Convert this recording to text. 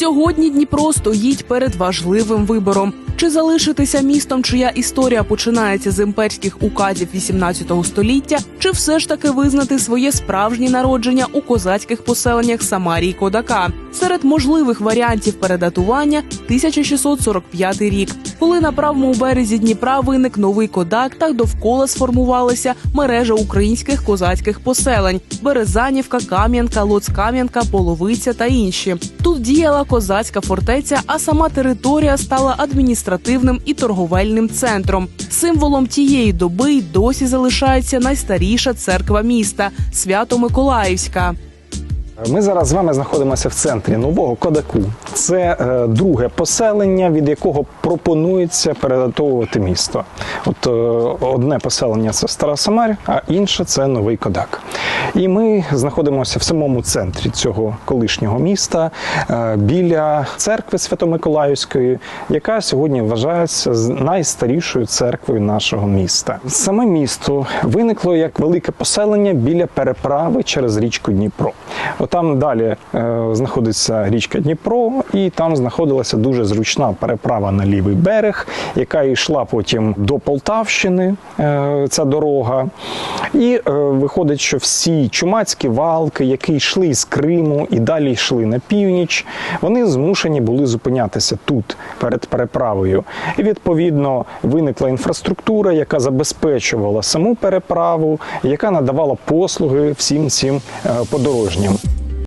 Сьогодні Дніпро стоїть перед важливим вибором: чи залишитися містом, чия історія починається з імперських указів 18 століття, чи все ж таки визнати своє справжнє народження у козацьких поселеннях Самарії Кодака. Серед можливих варіантів передатування 1645 рік, коли на правому березі Дніпра виник новий кодак, та довкола сформувалася мережа українських козацьких поселень: Березанівка, Кам'янка, Лоцкам'янка, Половиця та інші. Тут діяла козацька фортеця, а сама територія стала адміністративним і торговельним центром. Символом тієї доби й досі залишається найстаріша церква міста Свято-Миколаївська. Ми зараз з вами знаходимося в центрі нового Кодаку. Це е, друге поселення, від якого пропонується передатовувати місто. От е, одне поселення це Стара Самаря, а інше це новий Кодак. І ми знаходимося в самому центрі цього колишнього міста е, біля церкви Свято-Миколаївської, яка сьогодні вважається найстарішою церквою нашого міста. Саме місто виникло як велике поселення біля переправи через річку Дніпро. Отам далі е, знаходиться річка Дніпро, і там знаходилася дуже зручна переправа на лівий берег, яка йшла потім до Полтавщини. Е, ця дорога. І виходить, що всі чумацькі валки, які йшли з Криму і далі йшли на північ, вони змушені були зупинятися тут перед переправою. І відповідно виникла інфраструктура, яка забезпечувала саму переправу, яка надавала послуги всім цим е, подорожнім.